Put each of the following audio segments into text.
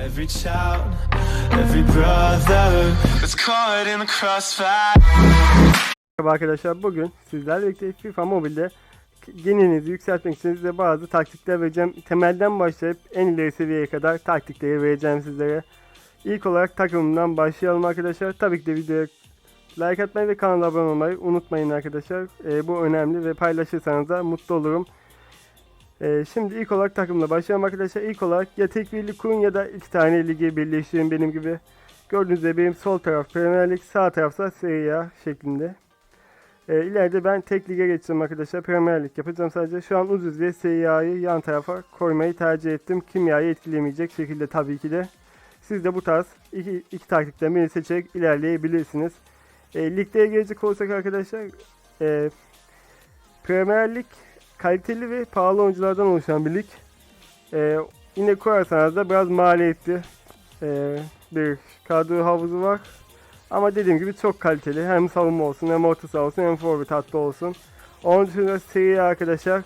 every child, every brother was caught in the crossfire. Merhaba arkadaşlar bugün sizlerle birlikte FIFA Mobile'de geninizi yükseltmek için size bazı taktikler vereceğim. Temelden başlayıp en ileri seviyeye kadar taktikleri vereceğim sizlere. İlk olarak takımından başlayalım arkadaşlar. Tabii ki de videoya like atmayı ve kanala abone olmayı unutmayın arkadaşlar. Ee, bu önemli ve paylaşırsanız da mutlu olurum. Ee, şimdi ilk olarak takımla başlayalım arkadaşlar. İlk olarak ya tek birlik kurun ya da iki tane ligi birleştirin benim gibi. Gördüğünüz üzere benim sol taraf Premier Lig, sağ tarafsa Serie A şeklinde. E, ileride ben tek lige geçeceğim arkadaşlar. Premier Lig yapacağım sadece. Şu an ucuz ve Serie yan tarafa koymayı tercih ettim. Kimyayı etkilemeyecek şekilde tabii ki de. Siz de bu tarz iki, iki taktikten birini seçerek ilerleyebilirsiniz. E, ligde gelecek olursak arkadaşlar e, Premier Lig kaliteli ve pahalı oyunculardan oluşan bir lig. E, yine koyarsanız da biraz maliyetli e, bir kadro havuzu var. Ama dediğim gibi çok kaliteli. Hem savunma olsun hem orta saha olsun hem forvet hattı olsun. Onun dışında seri arkadaşlar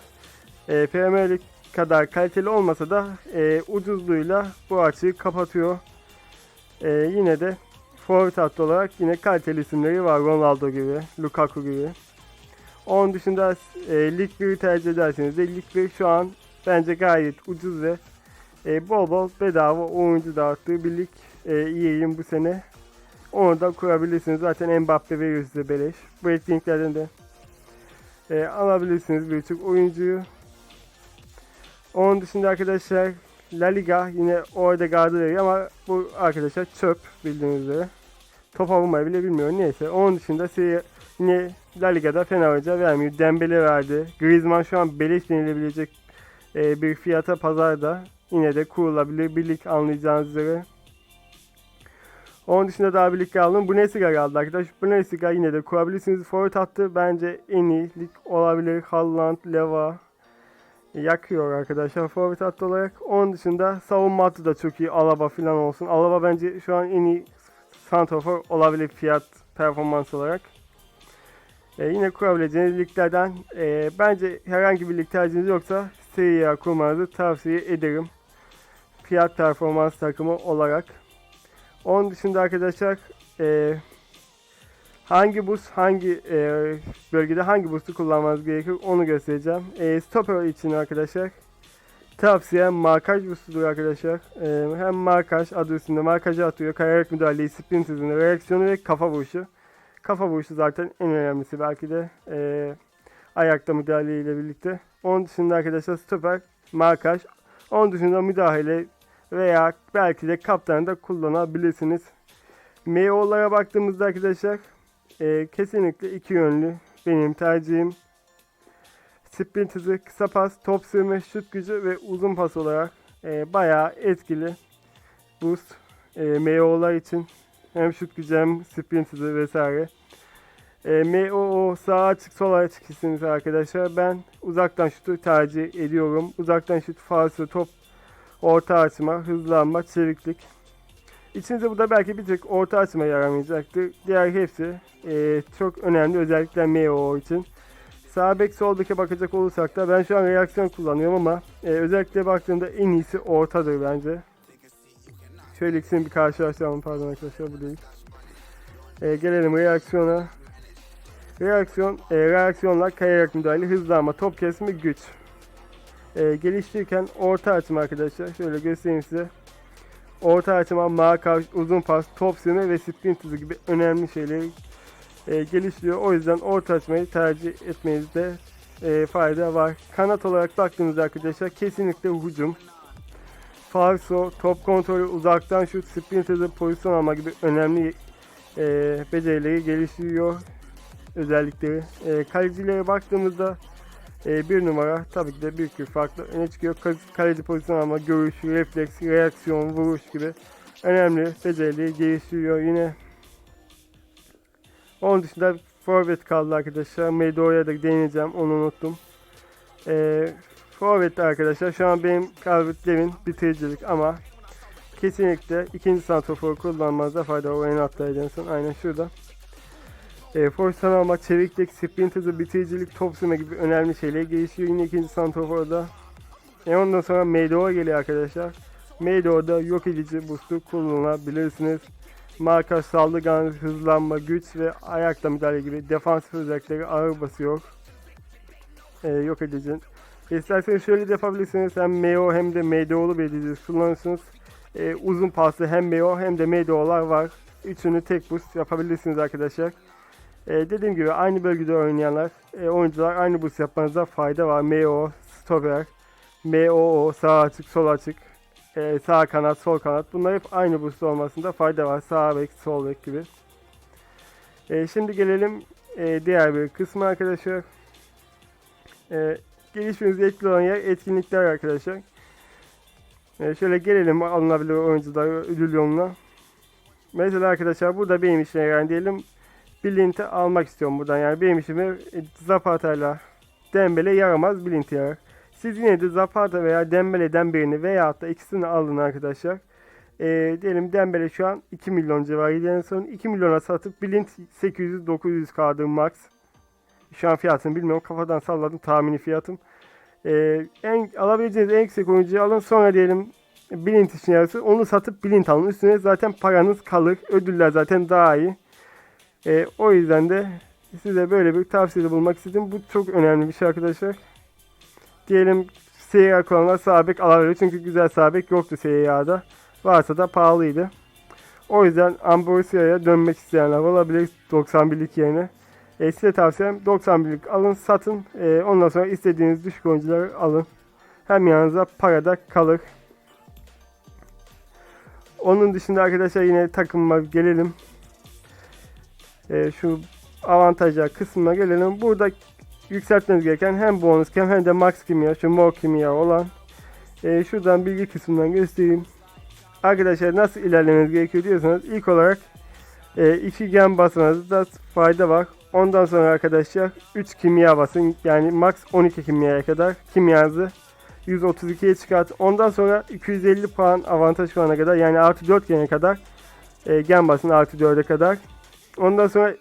e, Premier Lig kadar kaliteli olmasa da e, ucuzluğuyla bu açığı kapatıyor. E, yine de forvet hattı olarak yine kaliteli isimleri var. Ronaldo gibi, Lukaku gibi. Onun dışında e, Lig 1'i tercih ederseniz de Lig 1 şu an bence gayet ucuz ve e, bol bol bedava oyuncu dağıttığı bir lig. E, EA'in bu sene onu da kurabilirsiniz. Zaten Mbappe veriyor size beleş. Bu etkinliklerden de e, alabilirsiniz birçok oyuncuyu. Onun dışında arkadaşlar La Liga yine orada gardı veriyor ama bu arkadaşlar çöp bildiğiniz üzere. Top vurmayı bile bilmiyor. Neyse. Onun dışında size yine La Liga'da fena hoca vermiyor. Dembele verdi. Griezmann şu an beleş denilebilecek e, bir fiyata pazarda. Yine de kurulabilir bir lig anlayacağınız üzere. Onun dışında daha birlikte aldım. Bundesliga kaldı arkadaş. Bundesliga yine de kurabilirsiniz. Forvet hattı bence en iyi lig olabilir. Haaland, Leva yakıyor arkadaşlar forvet hattı olarak. Onun dışında savunma hattı da çok iyi. Alaba falan olsun. Alaba bence şu an en iyi santrafor olabilir fiyat performans olarak. Ee, yine kurabileceğiniz liglerden e, bence herhangi bir lig tercihiniz yoksa Serie A kurmanızı tavsiye ederim. Fiyat performans takımı olarak. Onun dışında arkadaşlar e, hangi boost hangi e, bölgede hangi boost'u kullanmanız gerekiyor onu göstereceğim. E, stopper için arkadaşlar tavsiyem markaj boost'udur arkadaşlar. E, hem markaj adı üstünde markajı atıyor. Kayarak müdahaleyi, sprint hızını, reaksiyonu ve kafa vuruşu. Kafa vuruşu zaten en önemlisi belki de e, ayakta müdahale ile birlikte. Onun dışında arkadaşlar stopper, markaj. Onun dışında müdahale, veya belki de kaptanı da kullanabilirsiniz. MO'lara baktığımızda arkadaşlar e, kesinlikle iki yönlü benim tercihim. Sprint hızı, kısa pas, top sürme, şut gücü ve uzun pas olarak e, bayağı etkili boost e, MO'lar için. Hem şut gücü hem sprint hızı vesaire. E, MOO sağ açık sol açık isiniz arkadaşlar. Ben uzaktan şutu tercih ediyorum. Uzaktan şut, falso, top orta açma, hızlanma, çeviklik. İçinizde bu da belki bir tık orta açma yaramayacaktır. Diğer hepsi e, çok önemli özellikler MO için. Sağ bek sol beke bakacak olursak da ben şu an reaksiyon kullanıyorum ama e, özellikle baktığımda en iyisi ortadır bence. Şöyle ikisini bir karşılaştıralım pardon arkadaşlar bu değil. E, gelelim reaksiyona. Reaksiyon, e, reaksiyonlar kayarak müdahale, hızlanma, top kesme, güç e, geliştirirken orta açım arkadaşlar. Şöyle göstereyim size. Orta açıma, markaj, uzun pas, top sürme ve sprint hızı gibi önemli şeyleri e, geliştiriyor. O yüzden orta açmayı tercih etmenizde e, fayda var. Kanat olarak baktığımızda arkadaşlar kesinlikle hücum. Falso, top kontrolü, uzaktan şut, sprint hızı, pozisyon alma gibi önemli e, becerileri geliştiriyor özellikleri. E, kalecilere baktığımızda e, bir numara tabii ki de bir bir farklı öne çıkıyor. Kaleci pozisyon alma, görüş, refleks, reaksiyon, vuruş gibi önemli becerileri geliştiriyor yine. Onun dışında forvet kaldı arkadaşlar. Medo'ya da değineceğim onu unuttum. E, forvet arkadaşlar şu an benim Calvert-Lewin bitiricilik ama kesinlikle ikinci santroforu kullanmanızda fayda var. En altta Aynen şurada. E, Force almak, çeviklik, sprint hızı, bitiricilik, top sürme gibi önemli şeyler gelişiyor. Yine ikinci santroforda. E ondan sonra MDO geliyor arkadaşlar. Medo'da yok edici boost'u kullanabilirsiniz. Marka saldırgan, hızlanma, güç ve ayakla müdahale gibi defansif özellikleri ağır basıyor. Ee, yok edici. İsterseniz şöyle de yapabilirsiniz. Hem MEO hem de MDO'lu bir edici kullanırsınız. Ee, uzun paslı hem MEO hem de MDO'lar var. Üçünü tek boost yapabilirsiniz arkadaşlar. Ee, dediğim gibi aynı bölgede oynayanlar, e, oyuncular aynı boost yapmanıza fayda var. MEO, stoper, MOO, sağ açık, sol açık, e, sağ kanat, sol kanat. Bunlar hep aynı boost olmasında fayda var. Sağ bek, sol bek gibi. E, şimdi gelelim e, diğer bir kısmı arkadaşlar. E, gelişmenize etkili olan yer etkinlikler arkadaşlar. E, şöyle gelelim alınabilir oyuncular ödül yoluna. Mesela arkadaşlar burada benim işime yani diyelim Billint'i almak istiyorum buradan. Yani benim işime e, Zapata'yla Dembele yaramaz Billint yarar. Siz yine de Zapata veya Dembele'den birini veya da ikisini alın arkadaşlar. E, diyelim Dembele şu an 2 milyon civarı. Yani son 2 milyona satıp Billint 800-900 kaldı max. Şu an fiyatını bilmiyorum. Kafadan salladım tahmini fiyatım. E, en alabileceğiniz en yüksek oyuncuyu alın. Sonra diyelim Billint için yarısı. Onu satıp Billint alın. Üstüne zaten paranız kalır. Ödüller zaten daha iyi. E, o yüzden de size böyle bir tavsiyede bulmak istedim. Bu çok önemli bir şey arkadaşlar. Diyelim Serie A kullananlar sağ bek alabilir. Çünkü güzel sağ bek yoktu Serie. Varsa da pahalıydı. O yüzden Ambrosia'ya dönmek isteyenler olabilir 91'lik yerine. E, size tavsiyem 91'lik alın satın. E, ondan sonra istediğiniz düşük oyuncuları alın. Hem yanınıza para da kalır. Onun dışında arkadaşlar yine takımıma gelelim. E, şu avantajlar kısmına gelelim. Burada yükseltmeniz gereken hem bonus kim hem de max kimya, şu mor kimya olan. E, şuradan bilgi kısmından göstereyim. Arkadaşlar nasıl ilerlemeniz gerekiyor diyorsanız ilk olarak e, iki gen basmanızda fayda var. Ondan sonra arkadaşlar 3 kimya basın. Yani max 12 kimyaya kadar kimyanızı 132'ye çıkart. Ondan sonra 250 puan avantaj puana kadar yani artı 4 gene kadar e, gen basın artı 4'e kadar. Ondan sonra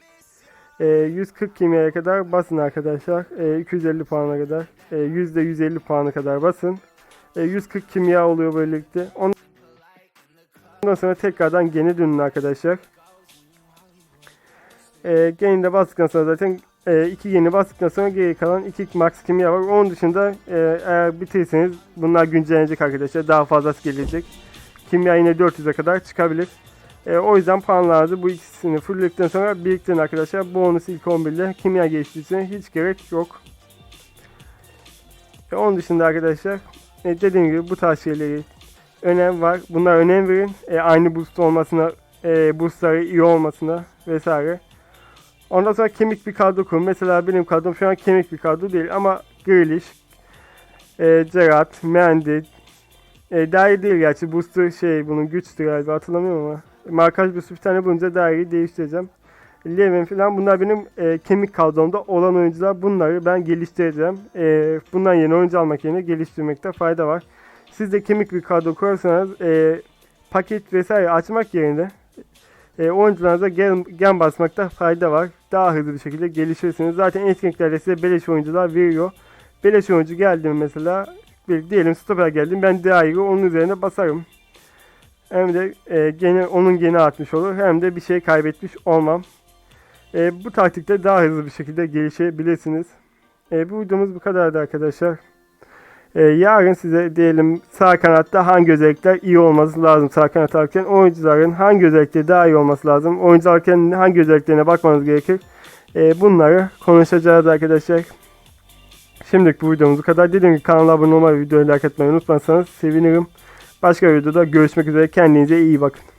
e, 140 kimyaya kadar basın arkadaşlar. E, 250 puana kadar. E, %150 puana kadar basın. E, 140 kimya oluyor böylelikle. Ondan sonra tekrardan gene dönün arkadaşlar. E, geni de bastıktan sonra zaten e, iki yeni bastıktan sonra geri kalan iki max kimya var. Onun dışında e, eğer bitirirseniz bunlar güncellenecek arkadaşlar. Daha fazlası gelecek. Kimya yine 400'e kadar çıkabilir. E, o yüzden puanlarınızı bu ikisini fullledikten sonra biriktirin arkadaşlar. Bonus ilk 11'de kimya geçtiği hiç gerek yok. E, onun dışında arkadaşlar e, dediğim gibi bu tarz şeyleri önem var. Bunlar önem verin. E, aynı boost olmasına, e, boostları iyi olmasına vesaire. Ondan sonra kemik bir kadro kurun. Mesela benim kadrom şu an kemik bir kadro değil ama Grealish, e, Gerrard, Mendy, e, iyi değil gerçi. Booster şey bunun güçtü galiba hatırlamıyorum ama. Markaj booster bir tane bulunca daha iyi değiştireceğim. Levin falan bunlar benim e, kemik kadromda olan oyuncular. Bunları ben geliştireceğim. E, bundan yeni oyuncu almak yerine geliştirmekte fayda var. Siz de kemik bir kadro kurarsanız e, paket vesaire açmak yerine e, oyuncularınıza gen, gen basmakta fayda var. Daha hızlı bir şekilde gelişirsiniz. Zaten etkinliklerde size beleş oyuncular veriyor. Beleş oyuncu geldi mesela bir, diyelim stoper geldim ben daha iyi onun üzerine basarım. Hem de e, gene onun geni artmış olur hem de bir şey kaybetmiş olmam. E, bu taktikte daha hızlı bir şekilde gelişebilirsiniz. E, bu videomuz bu kadardı arkadaşlar. E, yarın size diyelim sağ kanatta hangi özellikler iyi olması lazım sağ kanat alırken oyuncuların hangi özellikleri daha iyi olması lazım oyuncu alırken hangi özelliklerine bakmanız gerekir e, bunları konuşacağız arkadaşlar. Şimdilik bu videomuz bu kadar. Dediğim gibi kanala abone olmayı, videoyu like etmeyi unutmazsanız sevinirim. Başka videoda görüşmek üzere. Kendinize iyi bakın.